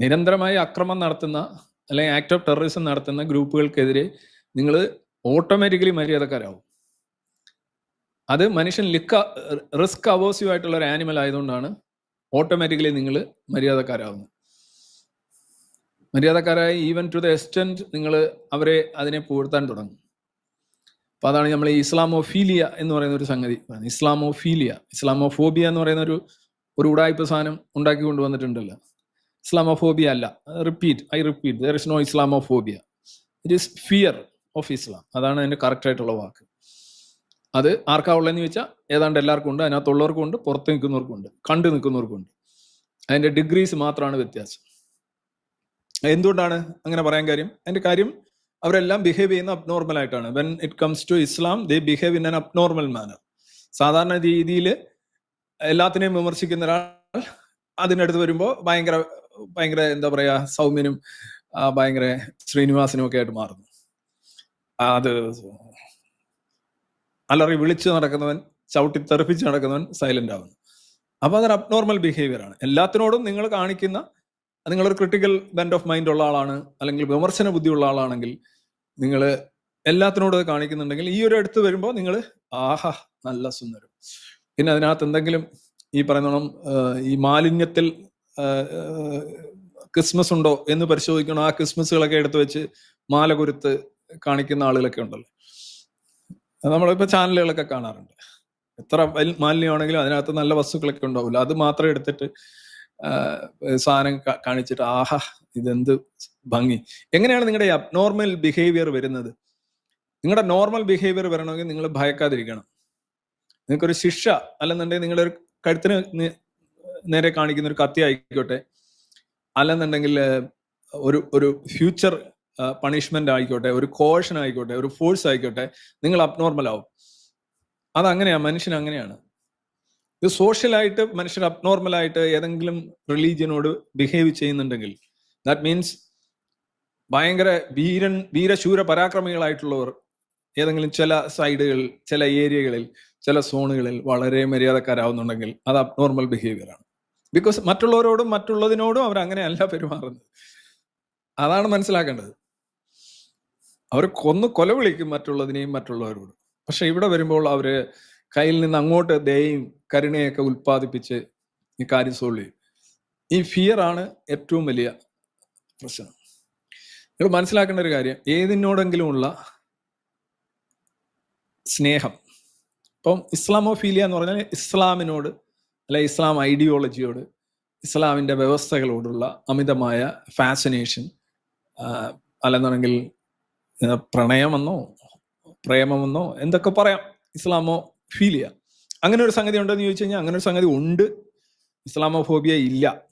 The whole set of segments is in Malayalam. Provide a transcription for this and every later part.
നിരന്തരമായി അക്രമം നടത്തുന്ന അല്ലെങ്കിൽ ആക്ട് ഓഫ് ടെററിസം നടത്തുന്ന ഗ്രൂപ്പുകൾക്കെതിരെ നിങ്ങൾ ഓട്ടോമാറ്റിക്കലി മര്യാദക്കാരാവും. അത് മനുഷ്യൻ ലിക്ക റിസ്ക് അവോസീവ് ആയിട്ടുള്ള ഒരു ആനിമൽ ആയതുകൊണ്ടാണ് ഓട്ടോമാറ്റിക്കലി നിങ്ങൾ മര്യാദക്കാരാവുന്നത്. മര്യാദക്കാരായി ഈവൻ ടു ദ എക്സ്റ്റെന്റ് നിങ്ങൾ അവരെ അതിനെ പുകഴ്ത്താൻ തുടങ്ങും. അപ്പം അതാണ് നമ്മൾ ഇസ്ലാമോഫീലിയ എന്ന് പറയുന്ന ഒരു സംഗതി. ഇസ്ലാമോഫീലിയ ഇസ്ലാമോഫോബിയ എന്ന് പറയുന്ന ഒരു ഒരു ഉടായ്പ സാധനം ഉണ്ടാക്കി കൊണ്ടുവന്നിട്ടുണ്ടല്ലോ. ഇസ്ലാമോഫോബിയ അല്ല. Repeat I repeat there is no Islamophobia. It is fear of Islam അതാണ് അതിന്റെ കറക്റ്റ് ആയിട്ടുള്ള വാക്ക്. അത് ആർക്കാ ഉള്ളതെന്ന് ചോദിച്ചാൽ ഏതാണ്ട് എല്ലാവർക്കും ഉണ്ട്. അതിനകത്തുള്ളവർക്കും ഉണ്ട് പുറത്ത് നിൽക്കുന്നവർക്കും ഉണ്ട് കണ്ടു നിൽക്കുന്നവർക്കും ഉണ്ട്. അതിന്റെ ഡിഗ്രീസ് മാത്രമാണ് വ്യത്യാസം. എന്തുകൊണ്ടാണ് അങ്ങനെ പറയാൻ കാര്യം? അതിന്റെ കാര്യം അവരെല്ലാം ബിഹേവ് ചെയ്യുന്ന അബ്നോർമൽ ആയിട്ടാണ്. When it comes to Islam they behave in an abnormal manner സാധാരണ രീതിയിൽ എല്ലാത്തിനെയും വിമർശിക്കുന്ന ഒരാൾ അതിനടുത്ത് വരുമ്പോൾ ഭയങ്കര ഭയങ്കര എന്താ പറയാ സൗമ്യനും ഭയങ്കര ശ്രീനിവാസനും ഒക്കെ ആയിട്ട് മാറുന്നു. അത് അലറി വിളിച്ച് നടക്കുന്നവൻ ചവിട്ടി തെറിപ്പിച്ച് നടക്കുന്നവൻ സൈലന്റ് ആവുന്നു. അപ്പൊ അതൊരു അബ്നോർമൽ ബിഹേവിയർ ആണ്. എല്ലാത്തിനോടും നിങ്ങൾ കാണിക്കുന്ന നിങ്ങളൊരു ക്രിട്ടിക്കൽ ബെൻഡ് ഓഫ് മൈൻഡ് ഉള്ള ആളാണ് അല്ലെങ്കിൽ വിമർശന ബുദ്ധിയുള്ള ആളാണെങ്കിൽ നിങ്ങൾ എല്ലാത്തിനോടും കാണിക്കുന്നുണ്ടെങ്കിൽ ഈ ഒരു അടുത്ത് വരുമ്പോൾ നിങ്ങൾ ആഹാ നല്ല സുന്ദരം. പിന്നെ അതിനകത്ത് എന്തെങ്കിലും ഈ പറയുന്നോണം ഈ മാലിന്യത്തിൽ ക്രിസ്മസ് ഉണ്ടോ എന്ന് പരിശോധിക്കണം. ആ ക്രിസ്മസുകളൊക്കെ എടുത്തു വെച്ച് മാല കുരുത്ത് കാണിക്കുന്ന ആളുകളൊക്കെ ഉണ്ടല്ലോ. നമ്മളിപ്പോൾ നമ്മളിപ്പോ ചാനലുകളൊക്കെ കാണാറുണ്ട്. എത്ര മാലിന്യമാണെങ്കിലും അതിനകത്ത് നല്ല വസ്തുക്കളൊക്കെ ഉണ്ടാവില്ല. അത് മാത്രം എടുത്തിട്ട് സാധനം കാണിച്ചിട്ട് ആഹാ ഇതെന്ത് ഭംഗി. എങ്ങനെയാണ് നിങ്ങളുടെ അബ്നോർമൽ ബിഹേവിയർ വരുന്നത്? നിങ്ങളുടെ നോർമൽ ബിഹേവിയർ വരണമെങ്കിൽ നിങ്ങൾ ഭയക്കാതിരിക്കണം. നിങ്ങൾക്കൊരു ശിക്ഷ അല്ലെന്നുണ്ടെങ്കിൽ നിങ്ങളുടെ ഒരു കഴുത്തിന് നേരെ കാണിക്കുന്ന ഒരു കത്തി ആയിക്കോട്ടെ അല്ലെന്നുണ്ടെങ്കിൽ ഒരു ഒരു ഫ്യൂച്ചർ പണിഷ്മെന്റ് ആയിക്കോട്ടെ ഒരു കോഷൻ ആയിക്കോട്ടെ ഒരു ഫോഴ്സ് ആയിക്കോട്ടെ നിങ്ങൾ അബ്നോർമൽ ആവും. അതങ്ങനെയാണ് മനുഷ്യൻ അങ്ങനെയാണ്. ഇത് സോഷ്യലായിട്ട് മനുഷ്യർ അബ്നോർമൽ ആയിട്ട് ഏതെങ്കിലും റിലീജിയനോട് ബിഹേവ് ചെയ്യുന്നുണ്ടെങ്കിൽ ദാറ്റ് മീൻസ് ഭയങ്കര വീരൻ വീരശൂര പരാക്രമികളായിട്ടുള്ളവർ ഏതെങ്കിലും ചില സൈഡുകൾ ചില ഏരിയകളിൽ ചില സോണുകളിൽ വളരെ മര്യാദക്കാരാവുന്നുണ്ടെങ്കിൽ അത് അബ്നോർമൽ ബിഹേവിയർ ആണ്. ബിക്കോസ് മറ്റുള്ളവരോടും മറ്റുള്ളതിനോടും അവർ അങ്ങനെയല്ല പെരുമാറുന്നത്. അതാണ് മനസ്സിലാക്കേണ്ടത്. അവർ കൊന്നു കൊല വിളിക്കും മറ്റുള്ളതിനെയും മറ്റുള്ളവരോടും. പക്ഷെ ഇവിടെ വരുമ്പോൾ അവർ കയ്യിൽ നിന്ന് അങ്ങോട്ട് ദയയും കരുണയൊക്കെ ഉൽപ്പാദിപ്പിച്ച് ഈ കാര്യം സോൾവ് ചെയ്യും. ഈ ഫിയർ ആണ് ഏറ്റവും വലിയ പ്രശ്നം. നിങ്ങൾ മനസ്സിലാക്കേണ്ട ഒരു കാര്യം. ഏതിനോടെങ്കിലും ഉള്ള സ്നേഹം. ഇപ്പം ഇസ്ലാമോഫീലിയ എന്ന് പറഞ്ഞാൽ ഇസ്ലാമിനോട് അല്ലെ ഇസ്ലാം ഐഡിയോളജിയോട് ഇസ്ലാമിന്റെ വ്യവസ്ഥകളോടുള്ള അമിതമായ ഫാസിനേഷൻ അല്ലെന്നുണ്ടെങ്കിൽ പ്രണയമെന്നോ പ്രേമമെന്നോ എന്തൊക്കെ പറയാം ഇസ്ലാമോ ഫീൽ ചെയ്യാം. അങ്ങനെ ഒരു സംഗതി ഉണ്ടോ എന്ന് ചോദിച്ചു കഴിഞ്ഞാൽ അങ്ങനെ ഒരു സംഗതി ഉണ്ട്. ഇസ്ലാമോഫോബിയ ഇല്ല.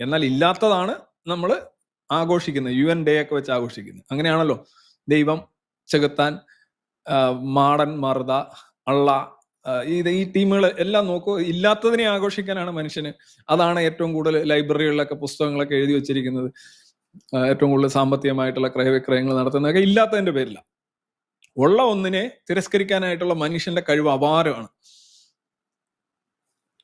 എന്നാൽ ഇല്ലാത്തതാണ് നമ്മൾ ആഘോഷിക്കുന്നത് യു എൻ ഡേ ഒക്കെ വെച്ച് ആഘോഷിക്കുന്നത്. അങ്ങനെയാണല്ലോ ദൈവം ചെകുത്താൻ മാടൻ മറുത അള്ള ഇത് ഈ ടീമുകൾ എല്ലാം നോക്കൂ ഇല്ലാത്തതിനെ ആഘോഷിക്കാനാണ് മനുഷ്യന്. അതാണ് ഏറ്റവും കൂടുതൽ ലൈബ്രറികളിലൊക്കെ പുസ്തകങ്ങളൊക്കെ എഴുതി വെച്ചിരിക്കുന്നത്. ഏറ്റവും കൂടുതൽ സാമ്പത്തികമായിട്ടുള്ള ക്രയവിക്രയങ്ങൾ നടത്തുന്നതൊക്കെ ഇല്ലാത്തതിന്റെ പേരില. ഉള്ള ഒന്നിനെ തിരസ്കരിക്കാനായിട്ടുള്ള മനുഷ്യന്റെ കഴിവ് അപാരമാണ്.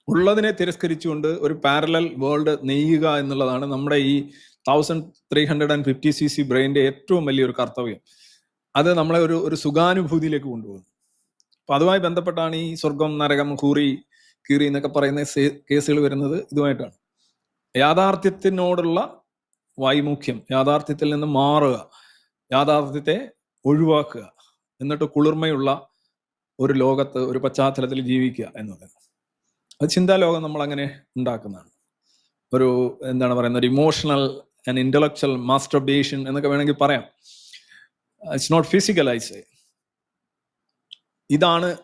ഉള്ളതിനെ തിരസ്കരിച്ചുകൊണ്ട് ഒരു പാരലൽ വേൾഡ് നെയ്യുക എന്നുള്ളതാണ് നമ്മുടെ ഈ thousand three hundred and fifty C C ബ്രെയിന്റെ ഏറ്റവും വലിയൊരു കർത്തവ്യം. അത് നമ്മളെ ഒരു ഒരു സുഖാനുഭൂതിയിലേക്ക് കൊണ്ടുപോകുന്നു. അപ്പൊ അതുമായി ബന്ധപ്പെട്ടാണ് ഈ സ്വർഗം നരകം ഹൂറി കീറി എന്നൊക്കെ പറയുന്ന കേസുകൾ വരുന്നത് ഇതുമായിട്ടാണ്. യാഥാർത്ഥ്യത്തിനോടുള്ള വൈമുഖ്യം യാഥാർത്ഥ്യത്തിൽ നിന്ന് മാറുക യാഥാർത്ഥ്യത്തെ ഒഴിവാക്കുക എന്നിട്ട് കുളിർമയുള്ള ഒരു ലോകത്ത് ഒരു പശ്ചാത്തലത്തിൽ ജീവിക്കുക എന്നുള്ളത് അത് ചിന്താലോകം നമ്മൾ അങ്ങനെ ഉണ്ടാക്കുന്നതാണ്. ഒരു എന്താണ് പറയുന്നത് ഒരു ഇമോഷണൽ ആൻഡ് ഇന്റലക്ച്വൽ മാസ്റ്റർബേഷൻ എന്നൊക്കെ വേണമെങ്കിൽ പറയാം. It's not physical I say ഇതാണ്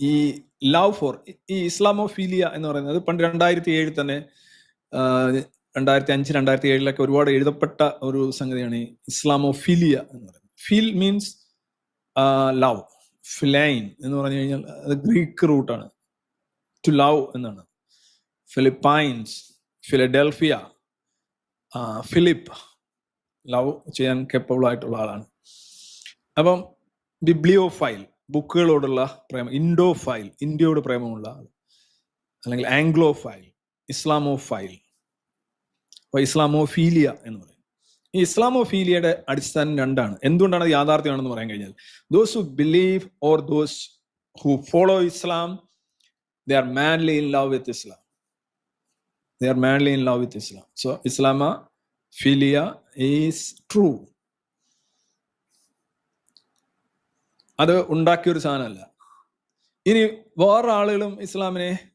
ഈ ലവ് ഫോർ ഈ ഇസ്ലാമോഫീലിയ എന്ന് പറയുന്നത് പണ്ട് രണ്ടായിരത്തി ഏഴിൽ തന്നെ രണ്ടായിരത്തി അഞ്ച് രണ്ടായിരത്തി ഏഴിലൊക്കെ ഒരുപാട് എഴുതപ്പെട്ട ഒരു സംഗതിയാണ് ഈ ഇസ്ലാമോഫീലിയ എന്ന് പറയുന്നത്. Feel means love. ഫിലൈൻ എന്ന് പറഞ്ഞു കഴിഞ്ഞാൽ അത് ഗ്രീക്ക് റൂട്ടാണ് ടു ലവ് എന്നാണ്. Philippines Philadelphia Philip. ലവ് ചെയ്യാൻ കേപ്പബിൾ ആയിട്ടുള്ള ആളാണ്. അപ്പം ബിബ്ലിയോ ഫൈൽ ബുക്കുകളോടുള്ള പ്രേമം ഇൻഡോ ഫൈൽ ഇന്ത്യയോട് പ്രേമമുള്ള ആൾ അല്ലെങ്കിൽ ആംഗ്ലോ ഫൈൽ ഇസ്ലാമോ ഫൈൽ അപ്പൊ ഇസ്ലാമോഫീലിയ എന്ന് പറയും. ഈ ഇസ്ലാമോഫീലിയയുടെ അടിസ്ഥാനം രണ്ടാണ്. എന്തുകൊണ്ടാണ് അത് യാഥാർത്ഥ്യമാണെന്ന് പറയാൻ കഴിഞ്ഞാൽ those who believe or those who follow Islam they are mainly in love with Islam they are mainly in love with Islam so Islamophilia is true അത് ഉണ്ടാക്കിയൊരു സാധനമല്ല. ഇനി വേറെ ആളുകളും ഇസ്ലാമിനെ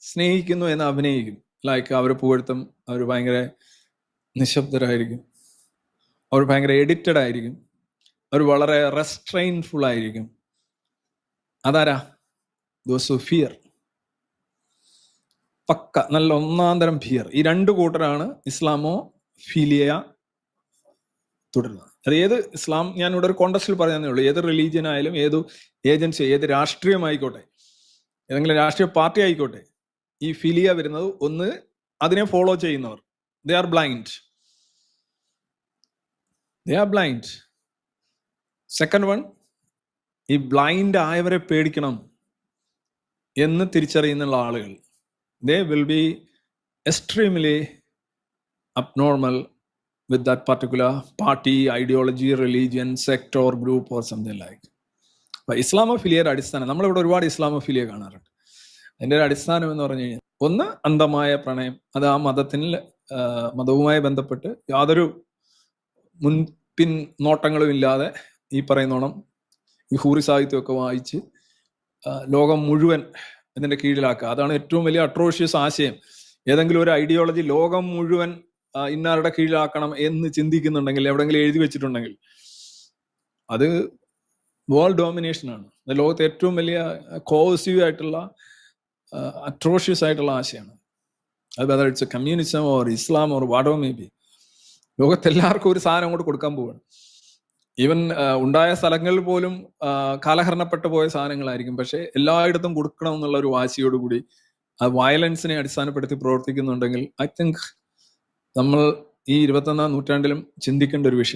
സ്നേഹിക്കുന്നു എന്ന് അഭിനയിക്കും. ലൈക്ക് അവർ പുകഴ്ത്തും അവർ ഭയങ്കര നിശബ്ദരായിരിക്കും. അവർ ഭയങ്കര എഡിറ്റഡ് ആയിരിക്കും. അവർ വളരെ റെസ്ട്രെയിൻഫുൾ ആയിരിക്കും. അതാരാ? ദോസ് ഫിയർ പക്ക നല്ല ഒന്നാം തരം ഫിയർ. ഈ രണ്ട് കൂട്ടരാണ് ഇസ്ലാമോ ഫീലിയ തുടരുന്നത്. അത് ഏത് ഇസ്ലാം ഞാൻ ഇവിടെ ഒരു കോണ്ടസ്റ്റിൽ പറയാന്നേ ഉള്ളൂ. ഏത് റിലീജിയൻ ആയാലും ഏത് ഏജൻസി ഏത് രാഷ്ട്രീയമായിക്കോട്ടെ ഏതെങ്കിലും രാഷ്ട്രീയ പാർട്ടി ആയിക്കോട്ടെ ഈ ഫിലിയ വരുന്നത് ഒന്ന് അതിനെ ഫോളോ ചെയ്യുന്നവർ. They are blind they are blind second one ഈ ബ്ലൈൻഡ് ആയവരെ പേടിക്കണം എന്ന് തിരിച്ചറിയുന്ന ആളുകൾ. They will be extremely abnormal with that particular party, ideology, religion, sect or group or something like. അപ്പൊ ഇസ്ലാമോഫിലിയയുടെ അടിസ്ഥാനം നമ്മളിവിടെ ഒരുപാട് ഇസ്ലാമോഫിലിയ കാണാറുണ്ട്. അതിന്റെ ഒരു അടിസ്ഥാനം എന്ന് പറഞ്ഞു കഴിഞ്ഞാൽ ഒന്ന് അന്ധമായ പ്രണയം അത് ആ മതത്തിൽ മതവുമായി ബന്ധപ്പെട്ട് യാതൊരു മുൻപിൻ നോട്ടങ്ങളും ഇല്ലാതെ ഈ പറയുന്നോണം ഈ ഹൂറി സാഹിത്യമൊക്കെ വായിച്ച് ലോകം മുഴുവൻ ഇതിന്റെ കീഴിലാക്കുക. അതാണ് ഏറ്റവും വലിയ അട്രോഷ്യസ് ആശയം. ഏതെങ്കിലും ഒരു ഐഡിയോളജി ലോകം മുഴുവൻ ഇന്നാരുടെ കീഴിലാക്കണം എന്ന് ചിന്തിക്കുന്നുണ്ടെങ്കിൽ എവിടെങ്കിലും എഴുതി വെച്ചിട്ടുണ്ടെങ്കിൽ അത് വേൾഡ് ഡോമിനേഷൻ ആണ്. ലോകത്തെ ഏറ്റവും വലിയ കോസീവ് ആയിട്ടുള്ള അട്രോഷ്യസ് ആയിട്ടുള്ള ആശയമാണ് അത് whether it's communism or Islam or what may be ലോകത്തെല്ലാവർക്കും ഒരു സാധനം അങ്ങോട്ട് കൊടുക്കാൻ പോവാണ്. ഈവൻ ഉണ്ടായ സ്ഥലങ്ങളിൽ പോലും കാലഹരണപ്പെട്ടു പോയ സാധനങ്ങളായിരിക്കും. പക്ഷെ എല്ലായിടത്തും കൊടുക്കണം എന്നുള്ള ഒരു വാശിയോടുകൂടി ആ വയലൻസിനെ അടിസ്ഥാനപ്പെടുത്തി പ്രവർത്തിക്കുന്നുണ്ടെങ്കിൽ ഐ തിങ്ക് നമ്മൾ ഈ ഇരുപത്തൊന്നാം നൂറ്റാണ്ടിലും ചിന്തിക്കേണ്ട ഒരു വിഷയം.